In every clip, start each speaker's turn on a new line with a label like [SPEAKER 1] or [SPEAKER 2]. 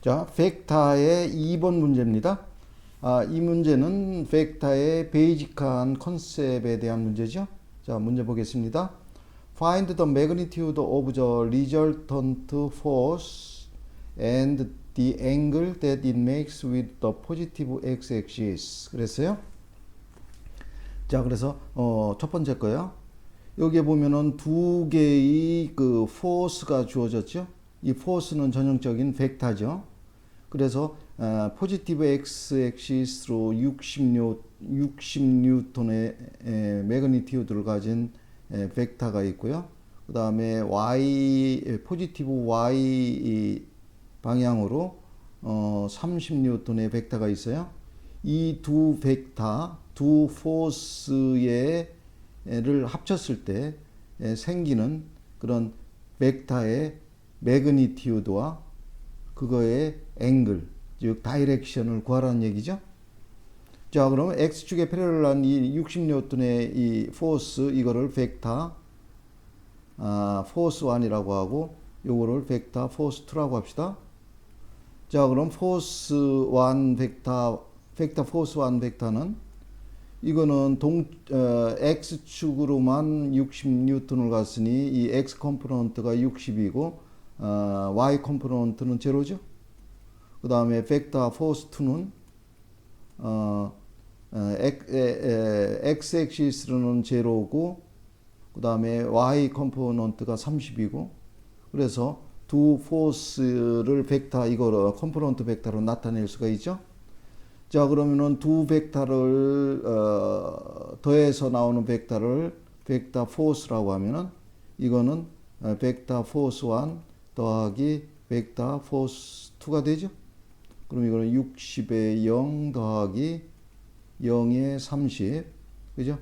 [SPEAKER 1] 자, 벡터의 2번 문제입니다. 아, 이 문제는 벡터의 베이직한 컨셉에 대한 문제죠. 자, 문제 보겠습니다. Find the magnitude of the resultant force and the angle that it makes with the positive x-axis. 그랬어요. 자, 그래서 어, 첫 번째 거요. 여기에 보면은 두 개의 그 포스가 주어졌죠. 이 포스는 전형적인 벡터죠. 그래서 어, 포지티브 x 엑시스로 60뉴 60뉴턴의 에, 매그니티우드를 가진 에, 벡터가 있고요. 그 다음에 y 에, 포지티브 y 이 방향으로 어, 30뉴턴의 벡터가 있어요. 이 두 벡터, 두 포스의 를 합쳤을 때 에, 생기는 그런 벡터의 매그니티우드와 그거의 앵글, 즉 다이렉션을 구하라는 얘기죠. 자, 그러면 x축에 패러럴한 이 60뉴턴의 이 포스 이거를 벡터 아, 포스 1이라고 하고 요거를 벡터 포스 2라고 합시다. 자, 그럼 포스 1 벡터 벡터 포스 1 벡터는 이거는 동 어, x축으로만 60뉴턴을 갔으니 이 x 컴포넌트가 60이고 어, y 컴포넌트는 제로죠. 그 다음에 벡터 포스 2는 어, 어, x 엑시스로는 제로고 그 다음에 y 컴포넌트가 30이고 그래서 두 포스를 벡터 이거를 컴포넌트 벡터로 나타낼 수가 있죠. 자 그러면은 두 벡터를 어, 더해서 나오는 벡터를 벡터 포스라고 하면은 이거는 어, 벡터 포스 1 더하기 벡터 포스 2가 되죠. 그럼 이거는 60에 0 더하기 0에 30 그죠?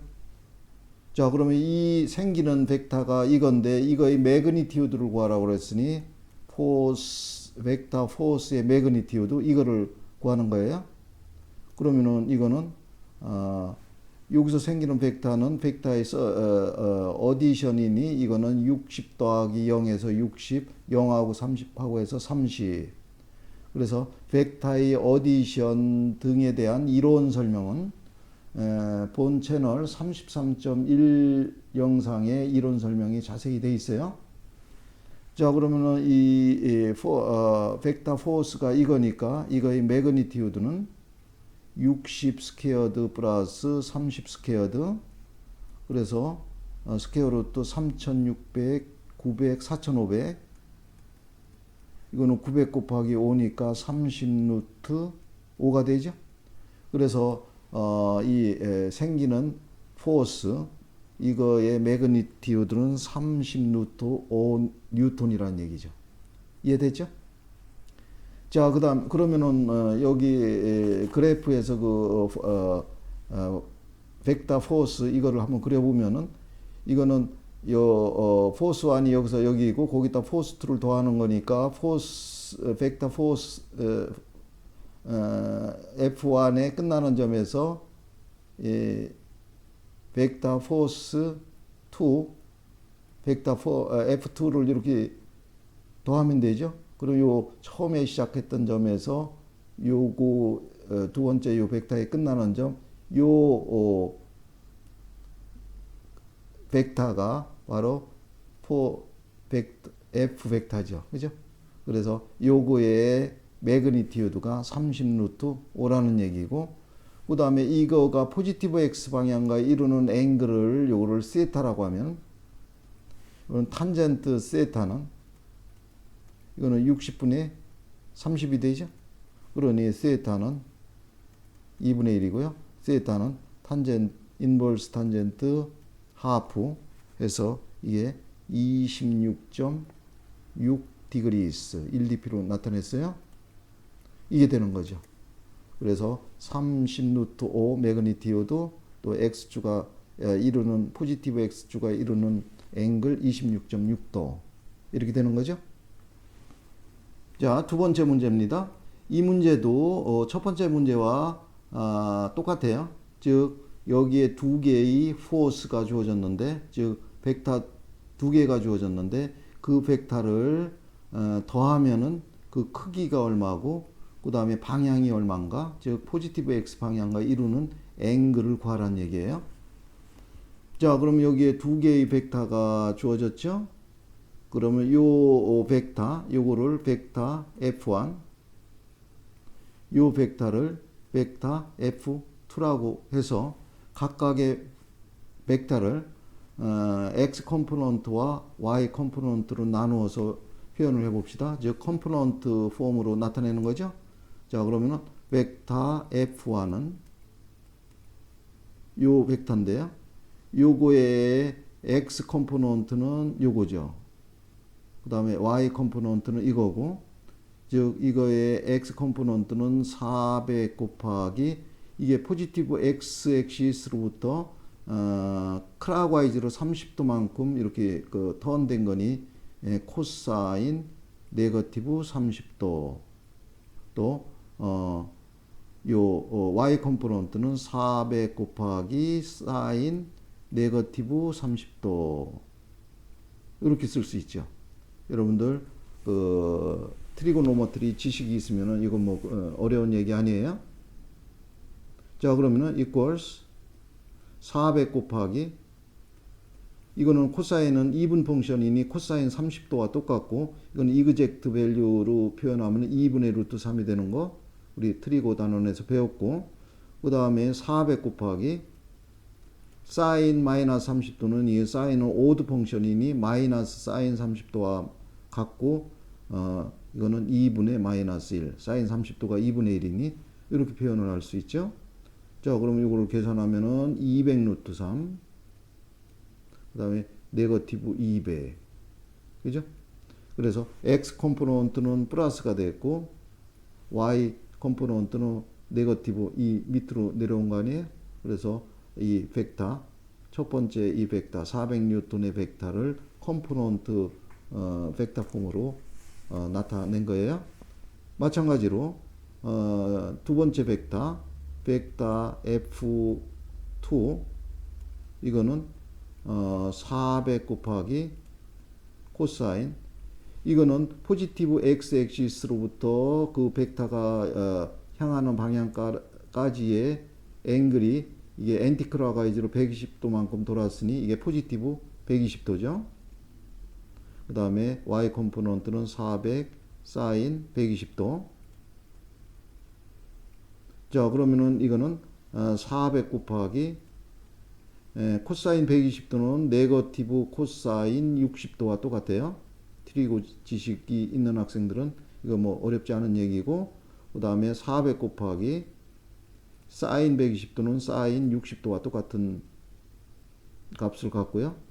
[SPEAKER 1] 자 그러면 이 생기는 벡터가 이건데 이거의 매그니티우드를 구하라고 그랬으니 포스 벡터 포스의 매그니티우드 이거를 구하는 거예요. 그러면은 이거는 어, 여기서 생기는 벡터는 벡터의 서, 어, 어, 디션이니 이거는 60 더하기 0에서 60, 0하고 30하고 해서 30. 그래서 벡터의 어디션 등에 대한 이론 설명은 에, 본 채널 33.1 영상의 이론 설명이 자세히 돼 있어요. 자 그러면은 이, 어, 벡터 포스가 이거니까 이거의 매그니티우드는 60 스퀘어드 플러스 30 스퀘어드 그래서 어, 스퀘어 루트 3600, 900, 4500 이거는 900 곱하기 5니까 30 루트 5가 되죠. 그래서 어, 이 에, 생기는 포스 이거의 매그니티우드는 30 루트 5 뉴턴이라는 얘기죠. 이해됐죠? 자, 그다음 그러면은 어, 여기 에, 그래프에서 그 어, 어, 벡터 포스 이거를 한번 그려 보면은 이거는 요 어, 포스 1이 여기서 여기고 거기다 포스 2를 더하는 거니까 포스 어, 벡터 포스 어, 어, F1에 끝나는 점에서 예, 벡터 포스 2 벡터 포, 어, F2를 이렇게 더하면 되죠. 그리고 요 처음에 시작했던 점에서 요거 어, 두 번째 요 벡터에 끝나는 점, 요 어, 벡터가 바로 포 벡터, F 벡터죠. 그죠? 그래서 요거의 매그니티우드가 30 루트 5라는 얘기고 그 다음에 이거가 포지티브 x 방향과 이루는 앵글을 요거를 세타라고 하면 이건 탄젠트 세타는 이거는 60분의 30이 되죠. 그러니 세타는 2분의 1이고요. 세타는 탄젠 인버스 탄젠트 하프 해서 이게 26.6 디그리스 1dp로 나타냈어요. 이게 되는 거죠. 그래서 30 루트 5 매그니티오드 또 x주가 이루는 포지티브 x주가 이루는 앵글 26.6도 이렇게 되는 거죠. 자, 두 번째 문제입니다. 이 문제도 어, 첫 번째 문제와 아, 똑같아요. 즉 여기에 두 개의 포스가 주어졌는데 즉 벡터 두 개가 주어졌는데 그 벡터를 어, 더하면은 그그 크기가 얼마고 그 다음에 방향이 얼마인가 즉 포지티브 x 방향과 이루는 앵글을 구하란 얘기예요. 자 그럼 여기에 두 개의 벡터가 주어졌죠. 그러면 요 벡터 요거를 벡터 f1 요 벡터를 벡터 f2라고 해서 각각의 벡터를 어, x 컴포넌트와 y 컴포넌트로 나누어서 표현을 해 봅시다. 즉 컴포넌트 폼으로 나타내는 거죠. 자 그러면은 벡터 f1은 요 벡터인데요. 요거의 x 컴포넌트는 요거죠. 그 다음에 y 컴포넌트는 이거고 즉 이거의 x 컴포넌트는 400 곱하기 이게 포지티브 x 엑시스로부터 어, 크라과이즈로 30도만큼 이렇게 그 턴된 거니 예, 코사인 네거티브 30도 또 어, 요 어, y 컴포넌트는 400 곱하기 사인 네거티브 30도 이렇게 쓸 수 있죠. 여러분들 그 트리고노메트리 지식이 있으면은 이거 뭐 어, 어려운 얘기 아니에요? 자 그러면은 equals 400 곱하기 이거는 코사인은 이분 펑션이니 코사인 30도와 똑같고 이건 이그젝트 밸류로 표현하면 2분의 루트 3이 되는 거 우리 트리고 단원에서 배웠고 그 다음에 400 곱하기 사인 마이너스 30도는 이 사인은 오드 펑션이니 마이너스 사인 30도와 같고 어 이거는 2분의 마이너스 1 사인 30도가 2분의 1이니 이렇게 표현을 할 수 있죠. 자, 그럼 이거를 계산하면은 200 루트 3. 그 다음에 네거티브 200. 그죠? 그래서 x 컴포넌트는 플러스가 됐고 y 컴포넌트는 네거티브 이 밑으로 내려온 거 아니에요? 그래서 이 벡터 첫 번째 이 벡터 400 뉴턴의 벡터를 컴포넌트 어, 벡터 폼으로 어, 나타낸 거예요. 마찬가지로 어, 두 번째 벡터 벡터 F2 이거는 어, 400 곱하기 코사인 이거는 포지티브 x 엑시스로부터 그 벡터가 어, 향하는 방향까지의 앵글이 이게 엔티크라가이즈로 120도만큼 돌았으니 이게 포지티브 120도죠. 그 다음에 y 컴포넌트는 400 사인 120도 자, 그러면은 이거는 400 어, 곱하기 에, 코사인 120도는 네거티브 코사인 60도와 똑같아요. 트리고 지식이 있는 학생들은 이거 뭐 어렵지 않은 얘기고 그 다음에 400 곱하기 사인 120도는 사인 60도와 똑같은 값을 갖고요.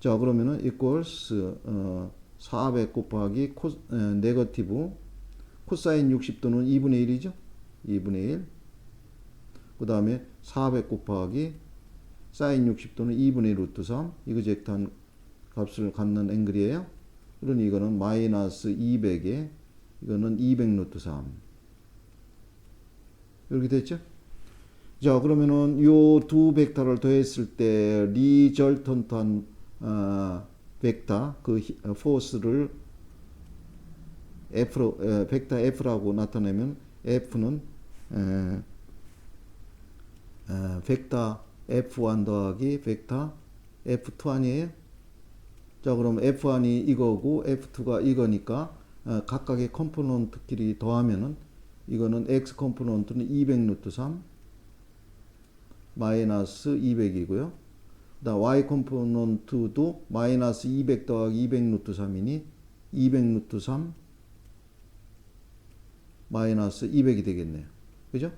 [SPEAKER 1] 자 그러면은 equals 어, 400 곱하기 코, 에, 네거티브 코사인 60도는 2분의 1이죠. 2분의 1. 그 다음에 400 곱하기 사인 60도는 2분의 루트 3. 이거 젝트한 값을 갖는 앵글이에요. 그러니 이거는 마이너스 200에 이거는 200 루트 3. 이렇게 됐죠? 자, 그러면은 요 두 벡터를 더했을 때 리절턴트한 어, 벡터 그 포스를 F로 에, 벡터 F라고 나타내면 F는 에, 에, 벡터 F1 더하기 벡터 F2 아니에요? 자 그럼 F1이 이거고 F2가 이거니까 어, 각각의 컴포넌트끼리 더하면은 이거는 X 컴포넌트는 200 루트 3 마이너스 200이고요. 그다음 Y 컴포넌트도 마이너스 200 더하기 200 루트 3이니 200 루트 3 마이너스 200이 되겠네요. 그죠?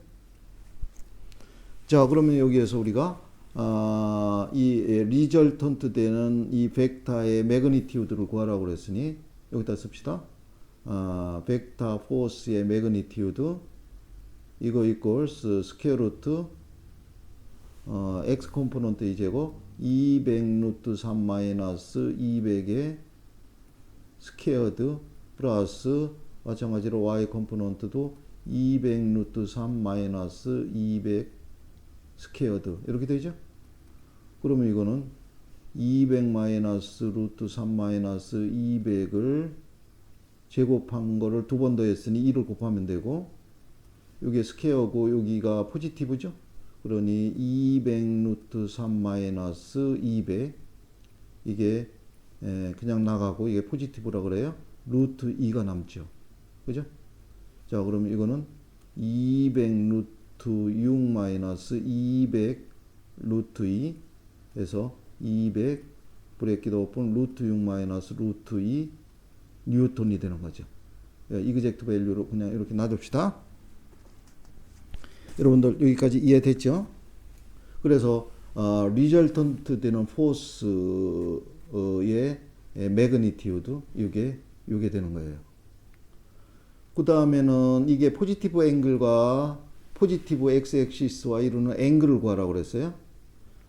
[SPEAKER 1] 자, 그러면 여기에서 우리가 어, 이 리절턴트 되는 이 벡터의 매그니티우드를 구하라고 그랬으니 여기다 씁시다. 어, 벡터 포스의 매그니티우드 이거 이퀄스 스퀘어 루트 어, x 컴포넌트 이제곱 200 루트 3 마이너스 200의 스퀘어드 플러스 마찬가지로 y 컴포넌트도 200 루트 3 마이너스 200 스퀘어드 이렇게 되죠? 그러면 이거는 200 마이너스 루트 3 마이너스 200을 제곱한 거를 두 번 더 했으니 2를 곱하면 되고 요게 스퀘어고 여기가 포지티브죠. 그러니 200 루트 3 마이너스 200 이게 에, 그냥 나가고 이게 포지티브라 그래요. 루트 2가 남죠. 그죠? 자, 그럼 이거는 200 루트 6 마이너스 200 루트 2 해서 200 브레이크 오픈 루트 6 마이너스 루트 2 뉴턴이 되는 거죠. 예, 이그젝트 밸류로 그냥 이렇게 놔둡시다. 여러분들 여기까지 이해됐죠? 그래서 어, 리절턴트 되는 포스의 매그니티우드 이게 이게 되는 거예요. 그 다음에는 이게 포지티브 앵글과 포지티브 x 엑시스와 이루는 앵글을 구하라고 그랬어요.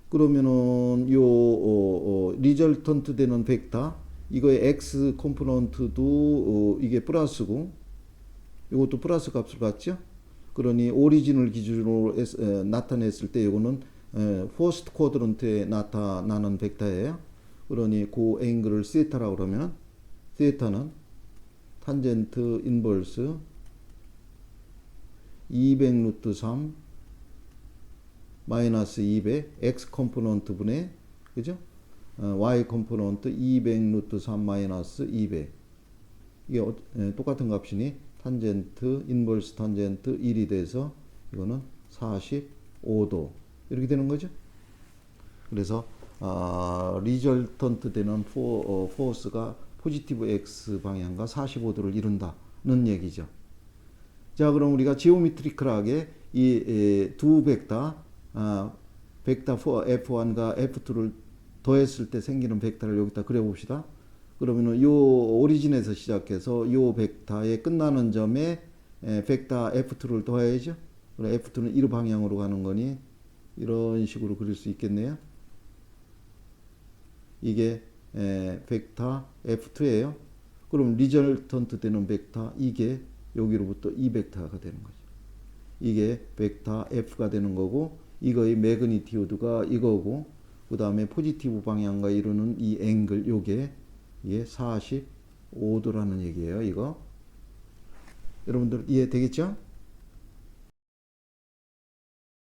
[SPEAKER 1] 그러면은 요 어, 어, 리절턴트 되는 벡터 이거의 x 컴포넌트도 어, 이게 플러스고 이것도 플러스 값을 갖죠. 그러니 오리진을 기준으로 했- 에, 나타냈을 때 이거는 포스트 쿼드런트에 나타나는 벡터예요. 그러니 그 앵글을 세타라고 그러면 세타는 탄젠트 인버스 200 루트 3 마이너스 200 x 컴포넌트 분의 그죠? 어, y 컴포넌트 200 루트 3 마이너스 200 이게 어, 에, 똑같은 값이니 탄젠트 인버스 탄젠트 1이 돼서 이거는 45도 이렇게 되는 거죠. 그래서 아, 리절턴트 되는 포, 어, 포스가 포지티브 x 방향과 45도를 이룬다는 얘기죠. 자, 그럼 우리가 지오메트리컬하게 이두 벡터, 아, 벡터 F1과 F2를 더했을 때 생기는 벡터를 여기다 그려 봅시다. 그러면은 요 오리진에서 시작해서 요 벡터의 끝나는 점에 에, 벡터 F2를 더해야죠. 그럼 F2는 이 방향으로 가는 거니 이런 식으로 그릴 수 있겠네요. 이게 에, 벡터 F2예요. 그럼 리절턴트 되는 벡터 이게 여기로부터 이 벡터가 되는 거죠. 이게 벡터 F가 되는 거고 이거의 매그니티우드가 이거고 그 다음에 포지티브 방향과 이루는 이 앵글 요게 이게 45도라는 얘기예요. 이거 여러분들 이해되겠죠?